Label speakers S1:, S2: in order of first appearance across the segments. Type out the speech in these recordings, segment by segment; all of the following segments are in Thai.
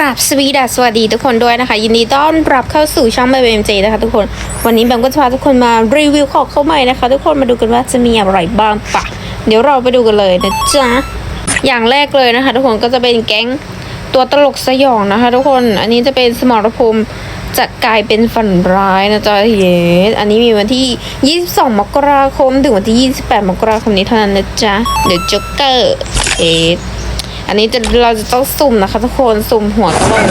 S1: ราบสวีดัสสวัสดีทุกคนด้วยนะคะ ยินดีต้อนรับเข้าสู่ช่องแบมเอ็มเจนะคะทุกคน วันนี้แบมก็จะพาทุกคนมารีวิวของเข้าใหม่นะคะ ทุกคนมาดูกันว่าจะมีอะไรบ้างปะเดี๋ยวเราไปดูกันเลยนะจ๊ะอย่างแรกเลยนะคะ ทุกคนก็จะเป็นแก๊งตัวตลกสยองนะคะ ทุกคนอันนี้จะเป็นสมรภูมิจะกลายเป็นฝันร้ายนะจ๊ะเยสอันนี้มีวันที่ 22 มกราคม ถึงวันที่ 28 มกราคมนี้เท่านั้นนะจ๊ะเดี๋ยวจ็กเกอร์เอส อันนี้จะเราจะต้องสุ่มนะคะทุกคนสุ่มหัวกะโหลก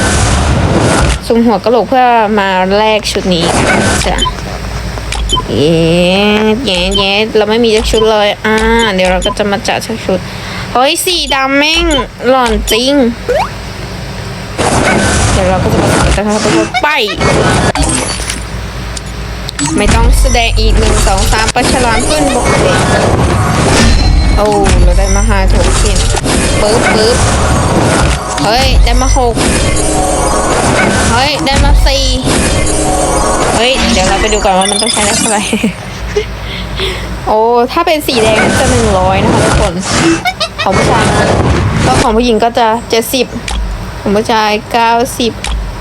S1: สุ่มหัวกะโหลกเพื่อมาแลกชุดนี้จ้ะเย้เย้เย้เราไม่มีสักชุดเลย อ่า เดี๋ยวเราก็จะมาจัดสักชุด เฮ้ย สีดำแม่ง หล่อนจริง เดี๋ยวเราก็จะมาจัดนะคะทุกคนไป ไม่ต้องแสดงอีกหนึ่งสองสามประชลามขึ้นบกเลย โอ้เราได้มาห้าถูกเข็นปึ๊บปึ๊บเฮ้ย ได้มาหกเฮ้ย ได้มาสี่เฮ้ย เดี๋ยวเราไปดูก่อนว่ามันต้องใช้ได้เท่าไหร่โอ้ ถ้าเป็นสีแดงจะหนึ่งร้อยนะคะทุกคน ของผู้ชายนะก็ของผู้หญิงก็จะเจ็ดสิบของผู้ชายเก้าสิบ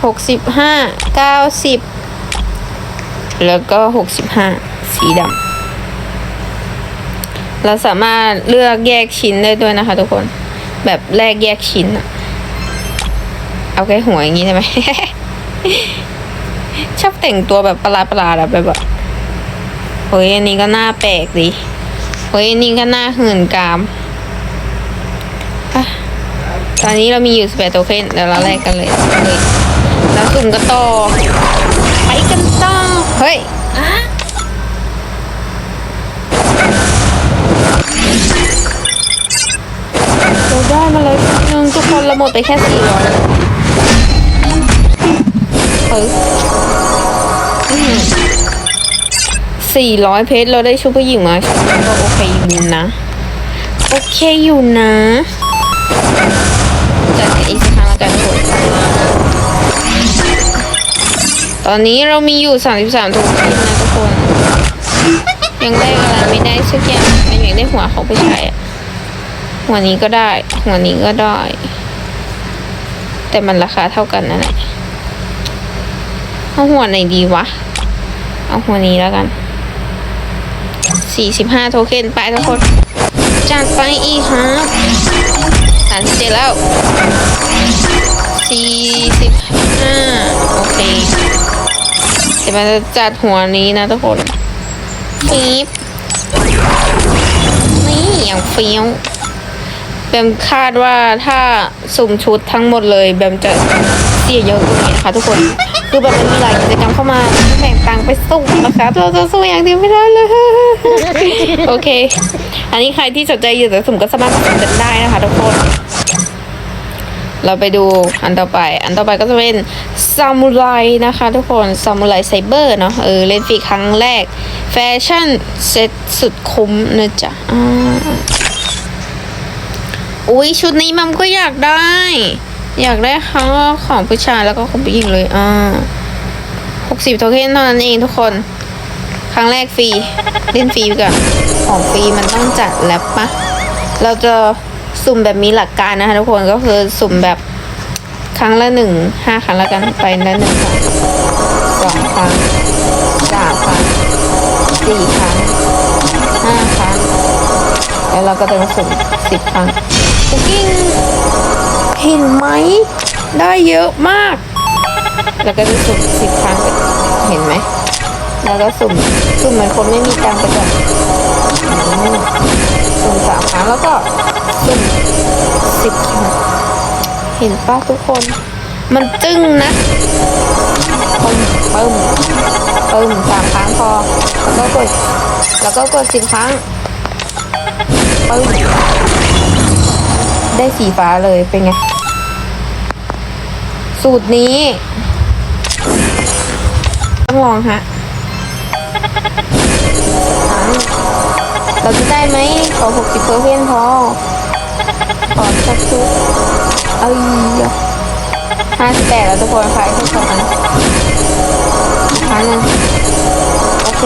S1: หกสิบห้าเก้าสิบแล้วก็หกสิบห้าสีดำ เราสามารถเลือกแยกชิ้นได้ด้วยนะคะ ทุกคน แบบแลกแยกชิ้นอะเอาแค่หัวอย่างนี้ใช่ไหม ชอบแต่งตัวแบบประหลาดประหลาดๆแบบแบบเฮ้ยอันนี้ก็น่าแปลกดิเฮ้ยอันนี้ก็น่าหื่นกามอตอนนี้เรามีอยู่สเปรโตเคนเดี๋ยวเราแลกกันเลยเลยแล้วสุ่มกันต่อ หมดไปแค่สี่ร้อยเฮ้ยสี่ร้อยเพชรเราได้ชุดผู้หญิงมาชุดก็โอเคอยู่นะ โอเคอยู่นะจัดกันอีกครั้งแล้วกันทุกตอนนี้เรามีอยู่สามสิบสามทุกทีนะทุกคน ยังได้อะไรไม่ได้สักอย่างมันยังได้หัวเขาไปใช้หัวนี้ก็ได้ หัวนี้ก็ได้ แต่มันราคาเท่ากันนั่นแหละเอาหัวไหนดีวะ เอาหัวนี้แล้วกันสี่สิบห้าโทเค็นไปทุกคนจัดไปอีกครับสามสิบเจ็ดแล้วสี่สิบห้าโอเคเดี๋ยวมันจะจัดหัวนี้นะทุกคนฟีบนี่อย่างเฟี้ยว บมคาดว่าถ้าสุ่มชุดทั้งหมดเลยแบมจะเสียเยอะกว่านี้นะคะทุกคนคือแบบมันมีหลายกิจกรรมเข้ามาแบ่งตังไปสุ่มนะคะเราจะสุ่มอย่างเดียวไม่ได้เลยโอเค อันนี้ใครที่สนใจอยู่จะสุ่มก็สามารถสุ่มกันได้นะคะทุกคน เราไปดูอันต่อไป อันต่อไปก็จะเป็นซามูไรนะคะทุกคนซามูไรไซเบอร์เนาะเออเล่นฟรีครั้งแรก แฟชั่นเซ็ตสุดคุ้มนะจ๊ะ อุ้ยชุดนี้มัมก็อยากได้ อยากได้ทั้งของผู้ชายแล้วก็ของผู้หญิงเลยอ่าหกสิบโทเค็นเท่านั้นเองทุกคน ครั้งแรกฟรีเล่นฟรีก่อนของฟรีมันต้องจัดแล้วปะเราจะสุ่มแบบมีหลักการนะคะทุกคนก็คือสุ่มแบบครั้งละหนึ่งห้าครั้งล้วกันไปละหนึ่งครั้งสองครั้งสามครั้งสี่ครั้งห้าครั้ง แล้วเราก็จะมาสุ่มสิบครั้ง กกิ้งเห็นไหม ได้เยอะมาก แล้วก็จะสุ่มสิบครั้งเห็นไหม แล้วก็สุ่มสุ่มเหมือนคนไม่มีตังค์ไปก่อนสุ่มสามครั้งแล้วก็สุ่มสิบครั้งเห็นป้าทุกคน มันจึ้งนะปึ้มปึ้มปึ้มสามครั้งพอ แล้วก็กด แล้วก็กดสิบครั้งปึ้ง ได้สีฟ้าเลยเป็นไง สูตรนี้ ต้องลองฮะเราจะได้ไหมขอหกสิบเปอร์เซ็นต์พอ ขอสักชุดเอ้ยห้าสิบแปดแล้วทุกคนขายทุกคนอันอีกครั้งหนึงโอเค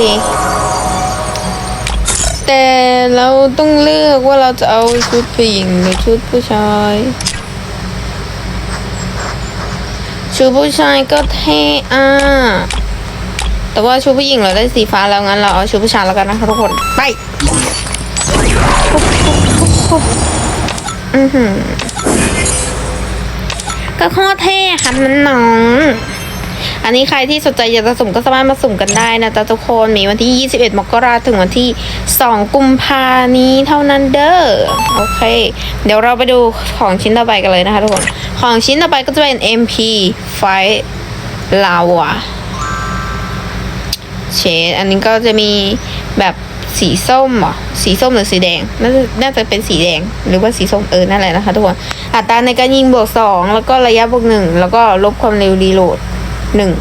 S1: แต่เราต้องเลือกว่าเราจะเอาชุดผู้หญิงหรือชุดผู้ชาย ชุดผู้ชายก็เท่อะแต่ว่าชุดผู้หญิงเราได้สีฟ้าแล้วงั้นเราเอาชุดผู้ชายแล้วกันนะคะทุกคนไปอือหือก็โคตรเท่ครับน้อง อันนี้ใครที่สนใจอยากจะสุ่มก็สามารถมาสุ่มกันได้นะจ๊ะทุกคนมีวันที่ 21 มกราถึงวันที่ 2 กุมภานี้เท่านั้นเด้อโอเค เดี๋ยวเราไปดูของชิ้นต่อไปกันเลยนะคะทุกคนของชิ้นต่อไปก็จะเป็น MP ไฟลาวาเชดอันนี้ก็จะมีแบบสีส้มหรอสีส้มหรือสีแดง น่าจะน่าจะเป็นสีแดง หรือว่าสีส้มเออนั่นแหละนะคะทุกคน อัตราในการยิงบวกสองแล้วก็ระยะบวกหนึ่งแล้วก็ลบความเร็วรีโหลด หนึ่ง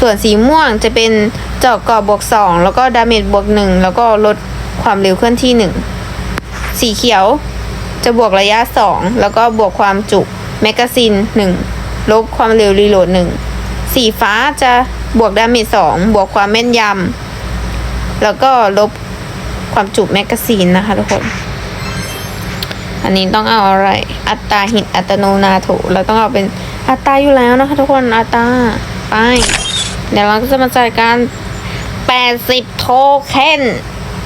S1: ส่วนสีม่วงจะเป็นเจาะกราะบวกสองแล้วก็ดาเมจบวกหนึ่งแล้วก็ลดความเร็วเคลื่อนที่หนึ่งสีเขียวจะบวกระยะ 2 แล้วก็บวกความจุแมกกาซีน1 ลบความเร็วรีโหลด 1 สีฟ้าจะบวกดาเมจ2 บวกความแม่นยำ แล้วก็ลบความจุแมกกาซีนนะคะทุกคน อันนี้ต้องเอาอะไร อัตราหินอัตโนนาโถเราต้องเอาเป็นอัตราอยู่แล้วนะคะทุกคน อัตรา ไป เดี๋ยวเราก็จะมาจัดการ 80 โทเค็น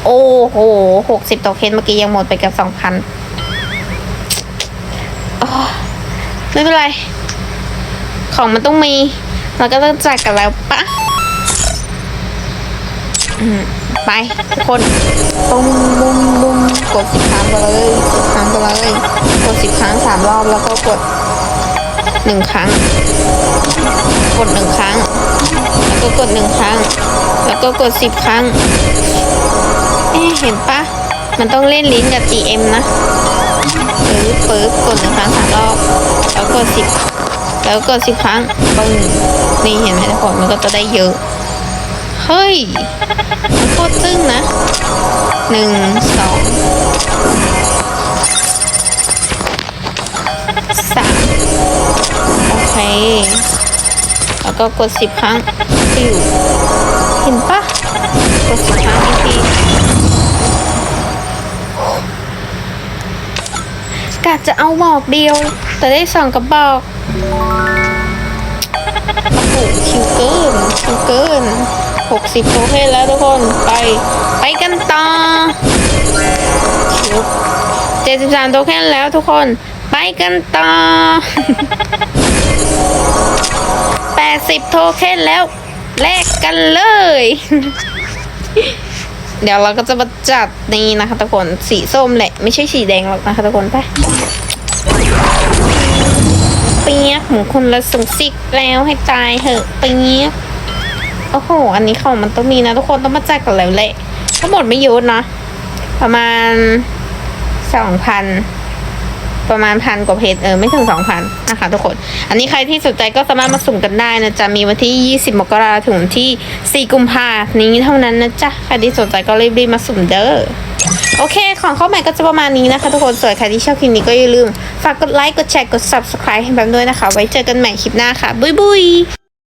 S1: โอ้โห 60 โทเค็นเมื่อกี้ยังหมดไปกับ 2,000ไม่เป็นไร ของมันต้องมี เราก็ต้องจ่ายกันแล้วปะไปทุกคนตุ้มบุ้มบุ้มกดสิบครั้งไปเลยสิบครั้งไปเลยกดสิบครั้งสามรอบแล้วก็กดหนึ่งครั้ง กดหนึ่งครั้ง แล้วก็กดหนึ่งครั้ง แล้วก็กดสิบครั้ง เอ๊เห็นปะ มันต้องเล่นลิ้นกับ GM นะปึ๊บปึ๊บกดหนึ่งครั้งสามรอบ แล้วกดสิบแล้วกดสิบครั้งปึ้งนี่เห็นไหมทุกคนมันก็จะได้เยอะ เฮ้ยมันโคตรจึ้งนะหนึ่งสองสามโอเค แล้วก็กดสิบครั้งฟิวเห็นปะกดสิบครั้งอีกทีกะจะเอาบอกเดียว แต่ได้สองกระบอกโอ้โหชิวเกินชิวเกินหกสิบโทเคนแล้วทุกคนไป ไปกันต่อชิวเจ็ดสิบสามโทเคนแล้วทุกคน ไปกันต่อ สิบโทเค็นแล้วแลกกันเลย เดี๋ยวเราก็จะมาจัดนี่นะคะทุกคนสีส้มแหละ ไม่ใช่สีแดงหรอกนะคะทุกคนไปเปียกหมูคนละสุงซิกแล้วให้ตายเหอะเปียกโอ้โห อันนี้ของมันต้องมีนะทุกคนต้องมาจัดกันแล้วแหละทั้งหมดไม่เยอะนะ ประมาณสองพัน ประมาณพันกว่าเพจเออไม่ถึงสองพันนะคะทุกคน อันนี้ใครที่สนใจก็สามารถมาสุ่มกันได้นะจ๊ะมีวันที่ 20 มกราถึงที่ 4 กุมภาพันธ์นี้เท่านั้นนะจ๊ะใครที่สนใจก็รีบๆมาสุ่มเด้อโอเค ของเข้าใหม่ก็จะประมาณนี้นะคะ ทุกคนส่วนใครที่ชอบคลิปนี้ก็อย่าลืม ฝากกดไลค์กดแชร์กด subscribe ให้แบบด้วยนะคะ ไว้เจอกันใหม่คลิปหน้าค่ะ บุยบุย